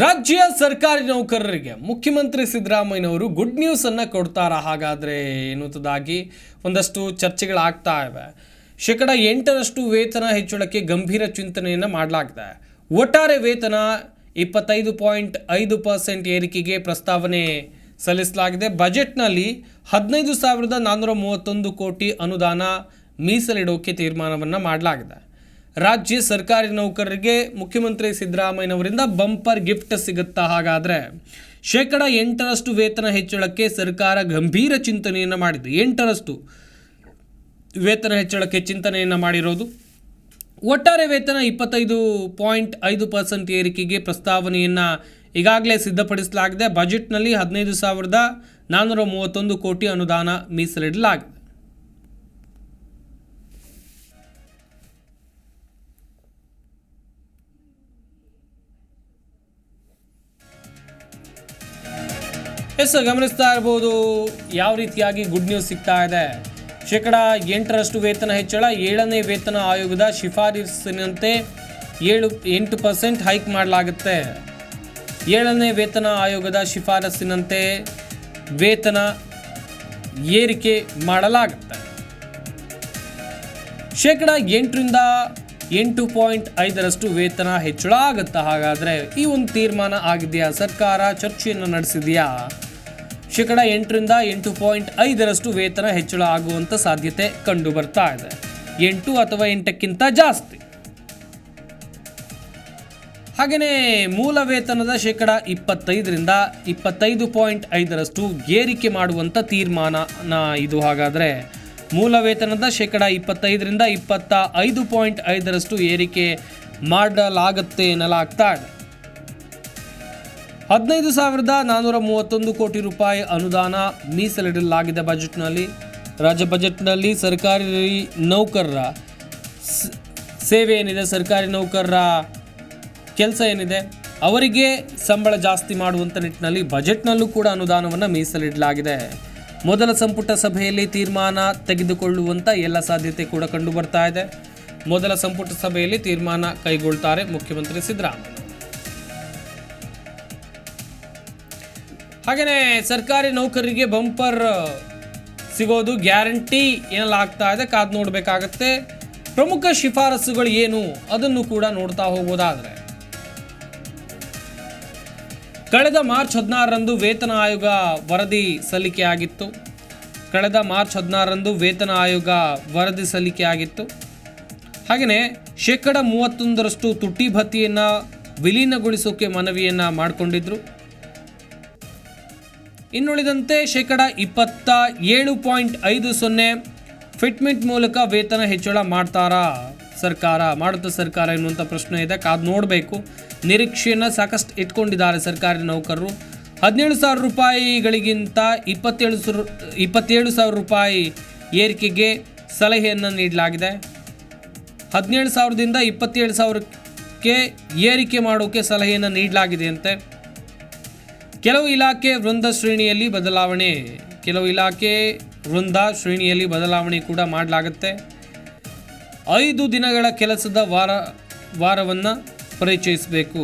ರಾಜ್ಯ ಸರ್ಕಾರಿ ನೌಕರರಿಗೆ ಮುಖ್ಯಮಂತ್ರಿ ಸಿದ್ದರಾಮಯ್ಯನವರು ಗುಡ್ ನ್ಯೂಸನ್ನು ಕೊಡ್ತಾರ? ಹಾಗಾದರೆ ಎನ್ನುವುದಾಗಿ ಒಂದಷ್ಟು ಚರ್ಚೆಗಳಾಗ್ತಾ ಇವೆ. ಶೇಕಡ ಎಂಟರಷ್ಟು ವೇತನ ಹೆಚ್ಚಳಕ್ಕೆ ಗಂಭೀರ ಚಿಂತನೆಯನ್ನು ಮಾಡಲಾಗಿದೆ. ಒಟ್ಟಾರೆ ವೇತನ ಇಪ್ಪತ್ತೈದು ಪಾಯಿಂಟ್ ಐದು ಪರ್ಸೆಂಟ್ ಏರಿಕೆಗೆ ಪ್ರಸ್ತಾವನೆ ಸಲ್ಲಿಸಲಾಗಿದೆ. ಬಜೆಟ್ನಲ್ಲಿ ಹದಿನೈದು ಸಾವಿರದ ನಾನ್ನೂರ ಮೂವತ್ತೊಂದು ಕೋಟಿ ಅನುದಾನ ಮೀಸಲಿಡೋಕೆ ತೀರ್ಮಾನವನ್ನು ಮಾಡಲಾಗಿದೆ. ರಾಜ್ಯ ಸರ್ಕಾರಿ ನೌಕರರಿಗೆ ಮುಖ್ಯಮಂತ್ರಿ ಸಿದ್ದರಾಮಯ್ಯನವರಿಂದ ಬಂಪರ್ ಗಿಫ್ಟ್ ಸಿಗುತ್ತಾ ಹಾಗಾದರೆ? ಶೇಕಡ ಎಂಟರಷ್ಟು ವೇತನ ಹೆಚ್ಚಳಕ್ಕೆ ಸರ್ಕಾರ ಗಂಭೀರ ಚಿಂತನೆಯನ್ನು ಮಾಡಿದೆ. ಎಂಟರಷ್ಟು ವೇತನ ಹೆಚ್ಚಳಕ್ಕೆ ಚಿಂತನೆಯನ್ನು ಮಾಡಿರೋದು. ಒಟ್ಟಾರೆ ವೇತನ ಇಪ್ಪತ್ತೈದು ಪಾಯಿಂಟ್ ಐದು ಪರ್ಸೆಂಟ್ ಏರಿಕೆಗೆ ಪ್ರಸ್ತಾವನೆಯನ್ನು ಈಗಾಗಲೇ ಸಿದ್ಧಪಡಿಸಲಾಗಿದೆ. ಬಜೆಟ್ನಲ್ಲಿ ಹದಿನೈದು ಸಾವಿರದ ನಾನ್ನೂರ ಮೂವತ್ತೊಂದು ಕೋಟಿ ಅನುದಾನ ಮೀಸಲಿಡಲಾಗಿದೆ. ಎಸ್, ಗಮನಿಸ್ತಾ ಇರ್ಬೋದು, ಯಾವ ರೀತಿಯಾಗಿ ಗುಡ್ ನ್ಯೂಸ್ ಸಿಗ್ತಾ ಇದೆ. ಶೇಕಡ ಎಂಟರಷ್ಟು ವೇತನ ಹೆಚ್ಚಳ, ಏಳನೇ ವೇತನ ಆಯೋಗದ ಶಿಫಾರಸಿನಂತೆ ಏಳು, ಎಂಟು ಪರ್ಸೆಂಟ್ ಹೈಕ್ ಮಾಡಲಾಗುತ್ತೆ. ಏಳನೇ ವೇತನ ಆಯೋಗದ ಶಿಫಾರಸ್ಸಿನಂತೆ ವೇತನ ಏರಿಕೆ ಮಾಡಲಾಗುತ್ತೆ. ಶೇಕಡ ಎಂಟರಿಂದ ಎಂಟು ಪಾಯಿಂಟ್ ಐದರಷ್ಟು ವೇತನ ಹೆಚ್ಚಳ ಆಗುತ್ತಾ, ಹಾಗಾದರೆ ಈ ಒಂದು ತೀರ್ಮಾನ ಆಗಿದೆಯಾ? ಸರ್ಕಾರ ಚರ್ಚೆಯನ್ನು ನಡೆಸಿದೆಯಾ? ಶೇಕಡ ಎಂಟರಿಂದ ಎಂಟು ಪಾಯಿಂಟ್ ಐದರಷ್ಟು ವೇತನ ಹೆಚ್ಚಳ ಆಗುವಂಥ ಸಾಧ್ಯತೆ ಕಂಡು ಬರ್ತಾ ಇದೆ. ಎಂಟು ಅಥವಾ ಎಂಟಕ್ಕಿಂತ ಜಾಸ್ತಿ. ಹಾಗೆಯೇ ಮೂಲ ವೇತನದ ಶೇಕಡ ಇಪ್ಪತ್ತೈದರಿಂದ ಇಪ್ಪತ್ತೈದು ಪಾಯಿಂಟ್ ಐದರಷ್ಟು ಏರಿಕೆ ಮಾಡುವಂಥ ತೀರ್ಮಾನ ಇದು. ಹಾಗಾದರೆ ಮೂಲ ವೇತನದ ಶೇಕಡ ಇಪ್ಪತ್ತೈದರಿಂದ ಇಪ್ಪತ್ತ ಐದು ಪಾಯಿಂಟ್ ಐದರಷ್ಟು ಏರಿಕೆ ಮಾಡಲಾಗುತ್ತೆ ಎನ್ನಲಾಗ್ತಾ ಇದೆ. ಹದಿನೈದು ಸಾವಿರದ ನಾನ್ನೂರ ಮೂವತ್ತೊಂದು ಕೋಟಿ ರೂಪಾಯಿ ಅನುದಾನ ಮೀಸಲಿಡಲಾಗಿದೆ ಬಜೆಟ್ನಲ್ಲಿ. ರಾಜ್ಯ ಬಜೆಟ್ನಲ್ಲಿ ಸರ್ಕಾರಿ ನೌಕರರ ಸೇವೆ ಏನಿದೆ, ಸರ್ಕಾರಿ ನೌಕರರ ಕೆಲಸ ಏನಿದೆ, ಅವರಿಗೆ ಸಂಬಳ ಜಾಸ್ತಿ ಮಾಡುವಂಥ ನಿಟ್ಟಿನಲ್ಲಿ ಬಜೆಟ್ನಲ್ಲೂ ಕೂಡ ಅನುದಾನವನ್ನು ಮೀಸಲಿಡಲಾಗಿದೆ. ಮೊದಲ ಸಂಪುಟ ಸಭೆಯಲ್ಲಿ ತೀರ್ಮಾನ ತೆಗೆದುಕೊಳ್ಳುವಂಥ ಎಲ್ಲ ಸಾಧ್ಯತೆ ಕೂಡ ಕಂಡು ಬರ್ತಾ ಇದೆ. ಮೊದಲ ಸಂಪುಟ ಸಭೆಯಲ್ಲಿ ತೀರ್ಮಾನ ಕೈಗೊಳ್ತಾರೆ ಮುಖ್ಯಮಂತ್ರಿ ಸಿದ್ದರಾಮಯ್ಯ. ಹಾಗೆಯೇ ಸರ್ಕಾರಿ ನೌಕರರಿಗೆ ಬಂಪರ್ ಸಿಗೋದು ಗ್ಯಾರಂಟಿ ಏನಲಾಗ್ತಾ ಇದೆ ಕಾದು ನೋಡಬೇಕಾಗತ್ತೆ. ಪ್ರಮುಖ ಶಿಫಾರಸುಗಳು ಏನು ಅದನ್ನು ಕೂಡ ನೋಡ್ತಾ ಹೋಗೋದಾದ್ರೆ. ಕಳೆದ ಮಾರ್ಚ್ ಹದಿನಾರರಂದು ವೇತನ ಆಯೋಗ ವರದಿ ಸಲ್ಲಿಕೆಯಾಗಿತ್ತು ಕಳೆದ ಮಾರ್ಚ್ ಹದಿನಾರರಂದು ವೇತನ ಆಯೋಗ ವರದಿ ಸಲ್ಲಿಕೆಯಾಗಿತ್ತು ಹಾಗೆಯೇ ಶೇಕಡ ಮೂವತ್ತೊಂದರಷ್ಟು ತುಟ್ಟಿ ಭತ್ಯೆಯನ್ನು ವಿಲೀನಗೊಳಿಸೋಕೆ ಮನವಿಯನ್ನು ಮಾಡಿಕೊಂಡಿದ್ರು. ಇನ್ನುಳಿದಂತೆ ಶೇಕಡ ಇಪ್ಪತ್ತ ಏಳು ಪಾಯಿಂಟ್ ಐದು ಸೊನ್ನೆ ಫಿಟ್ಮೆಂಟ್ ಮೂಲಕ ವೇತನ ಹೆಚ್ಚಳ ಮಾಡ್ತಾರಾ ಸರ್ಕಾರ? ಮಾಡುತ್ತ ಸರ್ಕಾರ ಎನ್ನುವಂಥ ಪ್ರಶ್ನೆ ಇದೆ. ಕಾದು ನೋಡಬೇಕು. ನಿರೀಕ್ಷೆಯನ್ನು ಸಾಕಷ್ಟು ಇಟ್ಕೊಂಡಿದ್ದಾರೆ ಸರ್ಕಾರಿ ನೌಕರರು. ಹದಿನೇಳು ಸಾವಿರ ರೂಪಾಯಿಗಳಿಗಿಂತ ಇಪ್ಪತ್ತೇಳು ಸಾವಿರ ಇಪ್ಪತ್ತೇಳು ಸಾವಿರ ರೂಪಾಯಿ ಏರಿಕೆಗೆ ಸಲಹೆಯನ್ನು ನೀಡಲಾಗಿದೆ. ಹದಿನೇಳು ಸಾವಿರದಿಂದ ಇಪ್ಪತ್ತೇಳು ಸಾವಿರಕ್ಕೆ ಏರಿಕೆ ಮಾಡೋಕ್ಕೆ ಸಲಹೆಯನ್ನು ನೀಡಲಾಗಿದೆ ಅಂತೆ ಕೆಲವು ಇಲಾಖೆ ವೃಂದ ಶ್ರೇಣಿಯಲ್ಲಿ ಬದಲಾವಣೆ, ಕೆಲವು ಇಲಾಖೆ ವೃಂದ ಶ್ರೇಣಿಯಲ್ಲಿ ಬದಲಾವಣೆ ಕೂಡ ಮಾಡಲಾಗುತ್ತೆ. ಐದು ದಿನಗಳ ಕೆಲಸದ ವಾರ, ವಾರವನ್ನು ಪರಿಚಯಿಸಬೇಕು.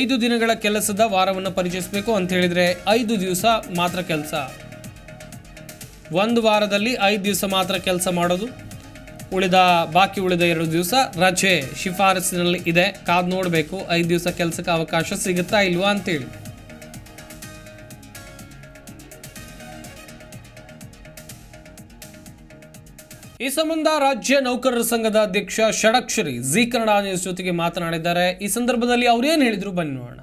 ಐದು ದಿನಗಳ ಕೆಲಸದ ವಾರವನ್ನು ಪರಿಚಯಿಸಬೇಕು ಅಂತ ಹೇಳಿದರೆ ಐದು ದಿವಸ ಮಾತ್ರ ಕೆಲಸ. ಒಂದು ವಾರದಲ್ಲಿ ಐದು ದಿವಸ ಮಾತ್ರ ಕೆಲಸ ಮಾಡೋದು. ಉಳಿದ, ಬಾಕಿ ಉಳಿದ ಎರಡು ದಿವಸ ರಜೆ ಶಿಫಾರಸಿನಲ್ಲಿ ಇದೆ. ಕಾದು ನೋಡಬೇಕು, ಐದು ದಿವಸ ಕೆಲಸಕ್ಕೆ ಅವಕಾಶ ಸಿಗುತ್ತಾ ಇಲ್ವಾ ಅಂತೇಳಿ. ಈ ಸಂಬಂಧ ರಾಜ್ಯ ನೌಕರರ ಸಂಘದ ಅಧ್ಯಕ್ಷ ಷಡಕ್ಷರಿ ಜಿ ಕನ್ನಡ ನ್ಯೂಸ್ ಜೊತೆಗೆ ಮಾತನಾಡಿದ್ದಾರೆ. ಈ ಸಂದರ್ಭದಲ್ಲಿ ಅವ್ರೇನು ಹೇಳಿದ್ರು ಬನ್ನಿ ನೋಡೋಣ.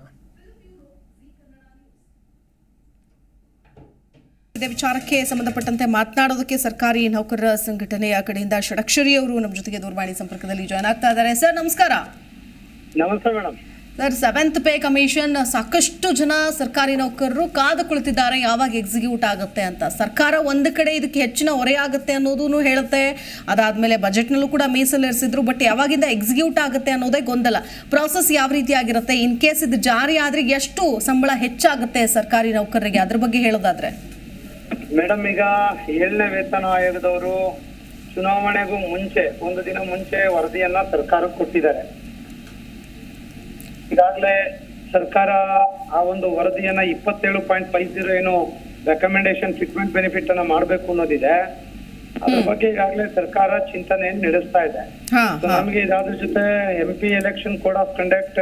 ಇದೇ ವಿಚಾರಕ್ಕೆ ಸಂಬಂಧಪಟ್ಟಂತೆ ಮಾತನಾಡೋದಕ್ಕೆ ಸರ್ಕಾರಿ ನೌಕರರ ಸಂಘಟನೆಯ ಕಡೆಯಿಂದ ಷಡಕ್ಷರಿ ಅವರು ನಮ್ಮ ಜೊತೆಗೆ ದೂರವಾಣಿ ಸಂಪರ್ಕದಲ್ಲಿ ಜಾಯ್ನ್ ಆಗ್ತಾ ಇದ್ದಾರೆ. ಸರ್ ನಮಸ್ಕಾರ. ನಮಸ್ತೆ madam. Sir seventh pay commission ಸಾಕಷ್ಟು ಜನ ಸರ್ಕಾರಿ ನೌಕರರು ಕಾದು ಕುಳಿತಿದ್ದಾರೆ ಯಾವಾಗ ಎಕ್ಸಿಕ್ಯೂಟ್ ಆಗುತ್ತೆ ಅಂತ. ಸರ್ಕಾರ ಒಂದು ಕಡೆ ಇದಕ್ಕೆ ಹೆಚ್ಚಿನ ಹೊರೆ ಆಗುತ್ತೆ ಅನ್ನೋದನ್ನು ಹೇಳುತ್ತೆ. ಅದಾದ್ಮೇಲೆ ಬಜೆಟ್ನಲ್ಲೂ ಕೂಡ ಮೀಸಲಿರಿಸಿದ್ರು ಬಟ್ ಯಾವಾಗಿಂದ ಎಕ್ಸಿಕ್ಯೂಟ್ ಆಗುತ್ತೆ ಅನ್ನೋದೇ ಗೊಂದಲ. ಪ್ರಾಸೆಸ್ ಯಾವ ರೀತಿ ಆಗಿರುತ್ತೆ? ಇನ್ ಕೇಸ್ ಇದು ಜಾರಿ ಆದ್ರೆ ಎಷ್ಟು ಸಂಬಳ ಹೆಚ್ಚಾಗುತ್ತೆ ಸರ್ಕಾರಿ ನೌಕರರಿಗೆ? ಅದ್ರ ಬಗ್ಗೆ ಹೇಳೋದಾದ್ರೆ. ಮೇಡಮ್ ಈಗ ಏಳನೇ ವೇತನ ಆಯೋಗದವರು ಚುನಾವಣೆಗೂ ಮುಂಚೆ ಒಂದು ದಿನ ಮುಂಚೆ ವರದಿಯನ್ನ ಸರ್ಕಾರಕ್ಕೆ ಕೊಟ್ಟಿದ್ದಾರೆ. ಈಗಾಗಲೇ ಸರ್ಕಾರ ಆ ಒಂದು ವರದಿಯನ್ನ ಇಪ್ಪತ್ತೇಳು ಪಾಯಿಂಟ್ ಫೈವ್ ಜೀರೋ ಏನು ರೆಕಮೆಂಡೇಶನ್ ಟ್ರೀಟ್ಮೆಂಟ್ ಬೆನಿಫಿಟ್ ಅನ್ನ ಮಾಡಬೇಕು ಅನ್ನೋದಿದೆ. ಅದ್ರ ಬಗ್ಗೆ ಈಗಾಗಲೇ ಸರ್ಕಾರ ಚಿಂತನೆಯನ್ನು ನಡೆಸ್ತಾ ಇದೆ. ನಮಗೆ ಇದಾದ್ರ ಜೊತೆ M P election code of conduct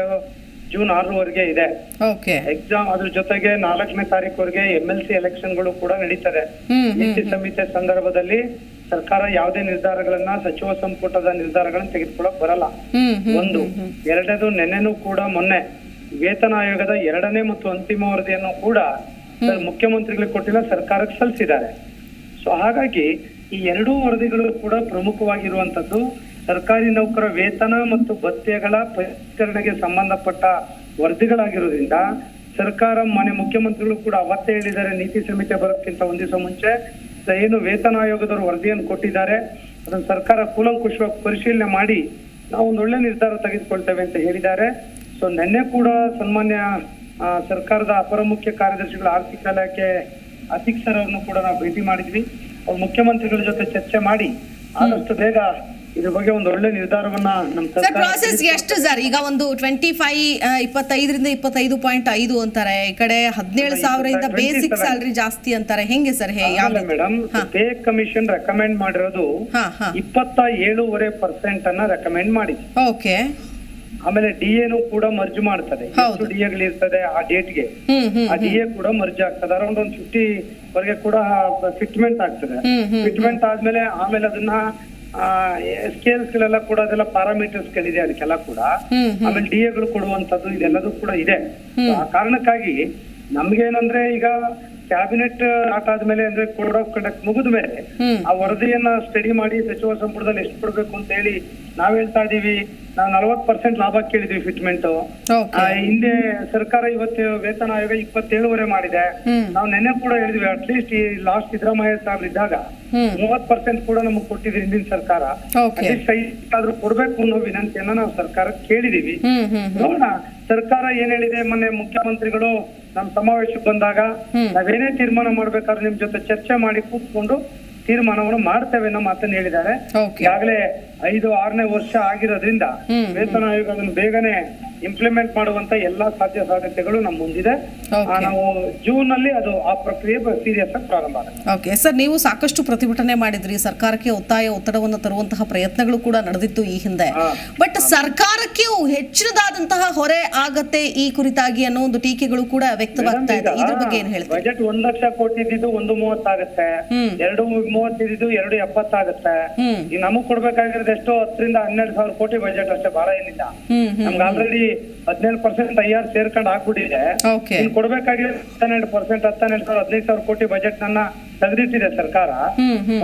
June ಆರರವರೆಗೆ ಇದೆ. ಓಕೆ. ಎಕ್ಸಾಮ್ ಅದ್ರ ಜೊತೆಗೆ ನಾಲ್ಕನೇ ತಾರೀಕುವರೆಗೆ ಎಂ ಎಲ್ ಸಿ ಎಲೆಕ್ಷನ್ಗಳು ಕೂಡ ನಡೀತದೆ. ನೀತಿ ಸಂಹಿತೆ ಸಂದರ್ಭದಲ್ಲಿ ಸರ್ಕಾರ ಯಾವುದೇ ನಿರ್ಧಾರಗಳನ್ನ ಸಚಿವ ಸಂಪುಟದ ನಿರ್ಧಾರಗಳನ್ನ ತೆಗೆದುಕೊಳ್ಳಕ್ ಬರಲ್ಲ. ಒಂದು ಎರಡನೇದು ನೆನ್ನೆನೂ ಕೂಡ ಮೊನ್ನೆ ವೇತನ ಆಯೋಗದ ಎರಡನೇ ಮತ್ತು ಅಂತಿಮ ವರದಿಯನ್ನು ಕೂಡ ಮುಖ್ಯಮಂತ್ರಿಗಳಿಗೆ ಕೊಟ್ಟಿಲ್ಲ ಸರ್ಕಾರಕ್ಕೆ ಸಲ್ಲಿಸಿದ್ದಾರೆ. ಸೊ ಹಾಗಾಗಿ ಈ ಎರಡೂ ವರದಿಗಳು ಕೂಡ ಪ್ರಮುಖವಾಗಿರುವಂತದ್ದು ಸರ್ಕಾರಿ ನೌಕರ ವೇತನ ಮತ್ತು ಭತ್ಯೆಗಳ ಪರಿಷ್ಕರಣೆಗೆ ಸಂಬಂಧಪಟ್ಟ ವರದಿಗಳಾಗಿರೋದ್ರಿಂದ ಸರ್ಕಾರ ಮಾನ್ಯ ಮುಖ್ಯಮಂತ್ರಿಗಳು ಕೂಡ ಅವತ್ತೇ ಹೇಳಿದ್ದಾರೆ, ನೀತಿ ಸಂಹಿತೆ ಬರೋಕ್ಕಿಂತ ಒಂದು ದಿವಸ ಮುಂಚೆ. ಏನು ವೇತನ ಆಯೋಗದವರು ವರದಿಯನ್ನು ಕೊಟ್ಟಿದ್ದಾರೆ. ಅದನ್ನು ಸರ್ಕಾರ ಕೂಲಂಕುಷವಾಗಿ ಪರಿಶೀಲನೆ ಮಾಡಿ ನಾವು ಒಂದು ಒಳ್ಳೆ ನಿರ್ಧಾರ ತೆಗೆದುಕೊಳ್ತೇವೆ ಅಂತ ಹೇಳಿದ್ದಾರೆ. ಸೊ ನಿನ್ನೆ ಕೂಡ ಸನ್ಮಾನ್ಯ ಸರ್ಕಾರದ ಅಪರ ಮುಖ್ಯ ಕಾರ್ಯದರ್ಶಿಗಳ ಆರ್ಥಿಕ ಇಲಾಖೆ ಅತಿಕ್ ಕೂಡ ನಾವು ಭೇಟಿ ಮಾಡಿದ್ವಿ. ಅವ್ರು ಮುಖ್ಯಮಂತ್ರಿಗಳ ಜೊತೆ ಚರ್ಚೆ ಮಾಡಿ ಆದಷ್ಟು ಬೇಗ ಇದ್ರ ಬಗ್ಗೆ ಒಂದು ಒಳ್ಳೆ ನಿರ್ಧಾರವನ್ನ ನಮ್ಮ ಸರ್ ಪ್ರಾಸೆಸ್ ಎಷ್ಟು ಸರ್ ಈಗ ಒಂದು ಟ್ವೆಂಟಿ ಫೈವ್ ಇಪ್ಪತ್ತೈದರಿಂದ ಇಪ್ಪತ್ತೈದು ಪಾಯಿಂಟ್ ಐದು ಅಂತಾರೆ. ಈ ಕಡೆ ಹದಿನೇಳು ಸಾವಿರದಿಂದ ಬೇಸಿಕ್ ಸ್ಯಾಲರಿ ಜಾಸ್ತಿ ಅಂತಾರೆ. ಹೆಂಗೆ ಸರ್ ಹೇ ಯಾವ ಮೇಡಮ್. ಪೇ ಕಮಿಷನ್ ರೆಕಮೆಂಡ್ ಮಾಡಿರೋದು ಇಪ್ಪತ್ತ ಏಳೂವರೆ ಪರ್ಸೆಂಟ್ ಅನ್ನ ರೆಕಮೆಂಡ್ ಮಾಡಿ. ಓಕೆ. ಆಮೇಲೆ ಡಿ ಎನು ಕೂಡ ಮರ್ಜ್ ಮಾಡ್ತದೆ. ಎಷ್ಟು ಡಿ ಎಗಳಿರ್ತದೆ ಆ ಡೇಟ್ಗೆ ಆ ಡಿ ಎ ಕೂಡ ಮರ್ಜ್ ಆಗ್ತದೆ. ಅರೌಂಡ್ ಒಂದು ಫಿಫ್ಟಿ ವರೆಗೆ ಕೂಡ ಫಿಟ್ಮೆಂಟ್ ಆಗ್ತದೆ. ಫಿಟ್ಮೆಂಟ್ ಆದ್ಮೇಲೆ ಆಮೇಲೆ ಅದನ್ನ ಸ್ಕೇಲ್ಸ್ ಗಳೆಲ್ಲ ಕೂಡ ಅದೆಲ್ಲ ಪ್ಯಾರಾಮೀಟರ್ಸ್ ಗಳಿದೆ ಅದಕ್ಕೆಲ್ಲ ಕೂಡ. ಆಮೇಲೆ ಡಿ ಎಗಳು ಕೊಡುವಂತದ್ದು ಇದೆಲ್ಲದೂ ಕೂಡ ಇದೆ. ಆ ಕಾರಣಕ್ಕಾಗಿ ನಮ್ಗೇನಂದ್ರೆ ಈಗ ಕ್ಯಾಬಿನೆಟ್ ಆಟ ಆದ್ಮೇಲೆ ಅಂದ್ರೆ ಕೋಡ್ ಆಫ್ ಕಂಡಕ್ಟ್ ಮುಗಿದ ಮೇಲೆ ಆ ವರದಿಯನ್ನ ಸ್ಟಡಿ ಮಾಡಿ ಸಚಿವ ಸಂಪುಟದಲ್ಲಿ ಎಷ್ಟು ಕೊಡ್ಬೇಕು ಅಂತ ಹೇಳಿ ನಾವ್ ಹೇಳ್ತಾ ಇದೀವಿ ನಾವು ನಲವತ್ ಪರ್ಸೆಂಟ್ ಲಾಭ ಕೇಳಿದ್ವಿ ಫಿಟ್ಮೆಂಟ್ ಹಿಂದೆ ಸರ್ಕಾರ ಇವತ್ತು ವೇತನ ಆಯೋಗ ಇಪ್ಪತ್ತೇಳುವರೆ ಮಾಡಿದೆ. ನಾವು ನೆನ್ನೆ ಕೂಡ ಹೇಳಿದ್ವಿ ಅಟ್ಲೀಸ್ಟ್ ಈ ಲಾಸ್ಟ್ ಸಿದ್ದರಾಮಯ್ಯ ಸಾರ್ ಇದ್ದಾಗ. ಮೂವತ್ ಪರ್ಸೆಂಟ್ ಕೂಡ ನಮಗೆ ಕೊಟ್ಟಿದ್ರು ಹಿಂದಿನ ಸರ್ಕಾರ. ಅಟ್ಲೀಸ್ಟ್ ಆದ್ರೂ ಕೊಡ್ಬೇಕು ಅನ್ನೋ ವಿನಂತಿಯನ್ನ ನಾವು ಸರ್ಕಾರ ಕೇಳಿದೀವಿ. ನೋಡೋಣ. ಸರ್ಕಾರ ಏನ್ ಹೇಳಿದೆ ಮೊನ್ನೆ ಮುಖ್ಯಮಂತ್ರಿಗಳು ನಮ್ಮ ಸಮಾವೇಶಕ್ಕೆ ಬಂದಾಗ ನಾವೇನೇ ತೀರ್ಮಾನ ಮಾಡ್ಬೇಕಾದ್ರೆ ನಿಮ್ ಜೊತೆ ಚರ್ಚೆ ಮಾಡಿ ಕೂತ್ಕೊಂಡು ತೀರ್ಮಾನವನ್ನು ಮಾಡ್ತೇವೆ ಅನ್ನೋ ಮಾತನ್ನು ಹೇಳಿದ್ದಾರೆ. ಈಗಾಗಲೇ ಐದು ಆರನೇ ವರ್ಷ ಆಗಿರೋದ್ರಿಂದ ವೇತನ ಆಯೋಗ ಅದನ್ನು ಬೇಗನೆ ಇಂಪ್ಲಿಮೆಂಟ್ ಮಾಡುವಂತ ಎಲ್ಲಾ ಸಾಧ್ಯ ಸಾಧ್ಯತೆಗಳು ನಮ್ಮ ಮುಂದಿದೆ. ನಾವು ಜೂನ್ ಅಲ್ಲಿ ಅದು ಆ ಪ್ರಕ್ರಿಯೆ ಸೀರಿಯಸ್ ಆಗಿ ಪ್ರಾರಂಭ ಆಗುತ್ತೆ. ಓಕೆ ಸರ್ ನೀವು ಸಾಕಷ್ಟು ಪ್ರತಿಭಟನೆ ಮಾಡಿದ್ರಿ. ಸರ್ಕಾರಕ್ಕೆ ಒತ್ತಾಯ ಒತ್ತಡವನ್ನು ತರುವಂತಹ ಪ್ರಯತ್ನಗಳು ಕೂಡ ನಡೆದಿತ್ತು ಈ ಹಿಂದೆ. ಬಟ್ ಸರ್ಕಾರಕ್ಕೆ ಹೆಚ್ಚಿನದಾದಂತಹ ಹೊರೆ ಆಗತ್ತೆ ಈ ಕುರಿತಾಗಿ ಅನ್ನೋ ಒಂದು ಟೀಕೆಗಳು ಕೂಡ ವ್ಯಕ್ತವಾಗ್ತಾ ಇದೆ. ಇದ್ರ ಬಗ್ಗೆ ಏನ್ ಹೇಳ್ತೀವಿ ಬಜೆಟ್ ಒಂದ್ ಲಕ್ಷ ಕೋಟಿ ಇದ್ದಿದ್ದು ಒಂದು ಮೂವತ್ತಾಗತ್ತೆ. ಎರಡು ಮೂವತ್ತಿದ್ದು ಎರಡು ಎಪ್ಪತ್ತಾಗುತ್ತೆ ನಮಗ್ ಕೊಡ್ಬೇಕಾಗಿರೋದು ಎಷ್ಟೋ ಹತ್ತರಿಂದ ಹನ್ನೆರಡು ಸಾವಿರ ಕೋಟಿ ಬಜೆಟ್ ಅಷ್ಟೇ ಬಹಳ ಏನಿಲ್ಲ. ನಮ್ಗೆ ಆಲ್ರೆಡಿ ಹದಿನೇಳು ಪರ್ಸೆಂಟ್ ಐ ಆರ್ ಸೇರ್ಕೊಂಡು ಹಾಕ್ಬಿಟ್ಟಿದೆ. ಇನ್ನು ಕೊಡ್ಬೇಕಾಗಿರೋ ಹತ್ತೆರಡು ಪರ್ಸೆಂಟ್ ಹತ್ತೆರಡು ಸಾವಿರ ಹದಿನೈದು ಸಾವಿರ ಕೋಟಿ ಬಜೆಟ್ ನನ್ನ ತೆಗೆದಿಟ್ಟಿದೆ ಸರ್ಕಾರ.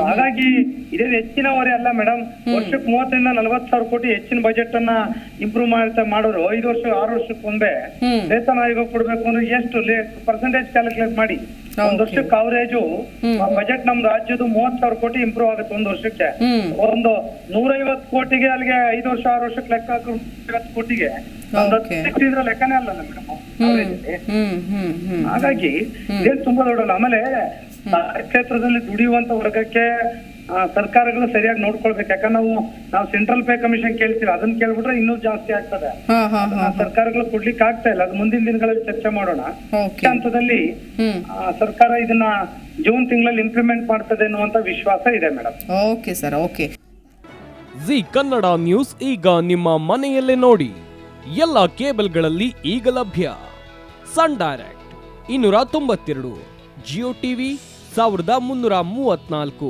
ಹಾಗಾಗಿ ಇದೇ ಹೆಚ್ಚಿನ ಹೊರೆ ಅಲ್ಲ ಮೇಡಮ್ ವರ್ಷಕ್ಕೆ ಮೂವತ್ತರಿಂದ ನಲವತ್ತು ಸಾವಿರ ಕೋಟಿ ಹೆಚ್ಚಿನ ಬಜೆಟ್ ಅನ್ನ ಇಂಪ್ರೂವ್ ಮಾಡ್ತಾ ಮಾಡೋರು. ಐದು ವರ್ಷ ಆರು ವರ್ಷಕ್ಕೆ ಒಂದೇ ಹ್ಮ್. ವೇತನ ಆಯೋಗ ಕೊಡ್ಬೇಕು ಅಂದ್ರೆ ಎಷ್ಟು ಪರ್ಸೆಂಟೇಜ್ ಕ್ಯಾಲ್ಕುಲೇಟ್ ಮಾಡಿ. ಒಂದ್ ವರ್ಷಕ್ಕೆ ಕವರೇಜು ಬಜೆಟ್ ನಮ್ ರಾಜ್ಯದ ಮೂವತ್ ಸಾವಿರ ಕೋಟಿ ಇಂಪ್ರೂವ್ ಆಗುತ್ತೆ ಒಂದ್ ವರ್ಷಕ್ಕೆ. ಒಂದು ನೂರೈವತ್ತು ಕೋಟಿಗೆ ಅಲ್ಲಿಗೆ ಐದು ವರ್ಷ ಆರು ವರ್ಷಕ್ಕೆ ಲೆಕ್ಕ ಹಾಕಿದ್ರೆ ಐವತ್ತು ಕೋಟಿಗೆ. ಇದ್ರ ಲೆಕ್ಕನೇ ಅಲ್ಲ ಮೇಡಮ್ ಹಾಗಾಗಿ ಇದೇನ್ ತುಂಬಾ ದೊಡ್ಡ ಆಮೇಲೆ ಕ್ಷೇತ್ರದಲ್ಲಿ ದುಡಿಯುವಂತ ವರ್ಗಕ್ಕೆ ಸರ್ಕಾರಗಳು ಸರಿಯಾಗಿ ನೋಡ್ಕೊಳ್ಬೇಕು. ಯಾಕಂದ್ರೆ ನಾವು ನಾವು ಸೆಂಟ್ರಲ್ ಪೇ ಕಮಿಷನ್ ಕೇಳ್ತೀವಿ. ಅದನ್ನ ಕೇಳ್ಬಿಟ್ರೆ ಇನ್ನೂ ಜಾಸ್ತಿ ಆಗ್ತದೆ. ಸರ್ಕಾರಗಳು ಕೊಡ್ಲಿಕ್ಕೆ ಆಗ್ತಾ ಇಲ್ಲ. ಅದು ಮುಂದಿನ ದಿನಗಳಲ್ಲಿ ಚರ್ಚೆ ಮಾಡೋಣ. ಮುಖ್ಯ ಹಂತದಲ್ಲಿ ಆ, ಸರ್ಕಾರ ಇದನ್ನ ಜೂನ್ ತಿಂಗಳಲ್ಲಿ ಇಂಪ್ಲಿಮೆಂಟ್ ಮಾಡ್ತದೆ ಅನ್ನುವಂತ ವಿಶ್ವಾಸ ಇದೆ madam. Okay sir okay. Zee Kannada news ಈಗ ನಿಮ್ಮ ಮನೆಯಲ್ಲೇ ನೋಡಿ. ಎಲ್ಲ ಕೇಬಲ್ಗಳಲ್ಲಿ ಈಗ ಲಭ್ಯ. ಸನ್ ಡೈರೆಕ್ಟ್ ಇನ್ನೂರ ತೊಂಬತ್ತೆರಡು ಜಿಯೋ ಟಿವಿ ಸಾವಿರದ ಮುನ್ನೂರ ಮೂವತ್ನಾಲ್ಕು